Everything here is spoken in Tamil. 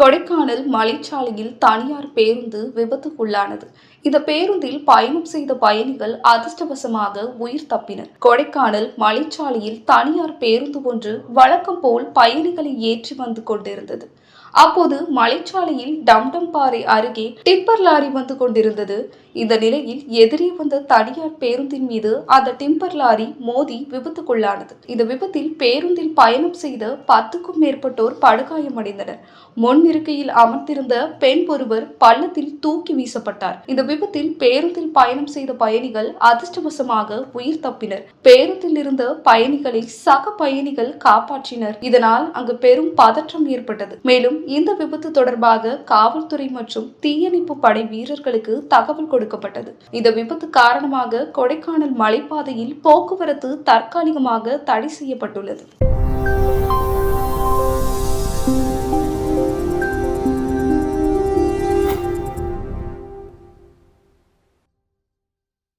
கொடைக்கானல் மலைச்சாலையில் தனியார் பேருந்து விபத்துக்குள்ளானது. இந்த பேருந்தில் பயணம் செய்த பயணிகள் அதிர்ஷ்டவசமாக உயிர் தப்பினர். கொடைக்கானல் மலைச்சாலையில் தனியார் பேருந்து ஒன்று வழக்கம் போல் பயணிகளை ஏற்றி வந்து கொண்டிருந்தது. அப்போது மலைச்சாலையில் டம்டம் பாறை அருகே டிப்பர் லாரி வந்து கொண்டிருந்தது. இந்த நிலையில் எதிரே வந்த தனியார் பேருந்தின் மீது அந்த டிம்பர் லாரி மோதி விபத்துக்குள்ளானது. இந்த விபத்தில் பேருந்தில் பயணம் செய்த பத்துக்கும் மேற்பட்டோர் படுகாயமடைந்தனர். முன் இருக்கையில் அமர்ந்திருந்த பெண் ஒருவர் பள்ளத்தில் தூக்கி வீசப்பட்டார். இந்த விபத்தில் பேருந்தில் பயணம் செய்த பயணிகள் அதிர்ஷ்டவசமாக உயிர் தப்பினர். பேருந்தில் இருந்த பயணிகளை சக பயணிகள் காப்பாற்றினர். இதனால் அங்கு பெரும் பதற்றம் ஏற்பட்டது. மேலும் இந்த விபத்து தொடர்பாக காவல்துறை மற்றும் தீயணைப்பு படை வீரர்களுக்கு தகவல் கொடுக்கப்பட்டது. இந்த விபத்து காரணமாக கொடைக்கானல் மலைப்பாதையில் போக்குவரத்து தற்காலிகமாக தடை செய்யப்பட்டுள்ளது.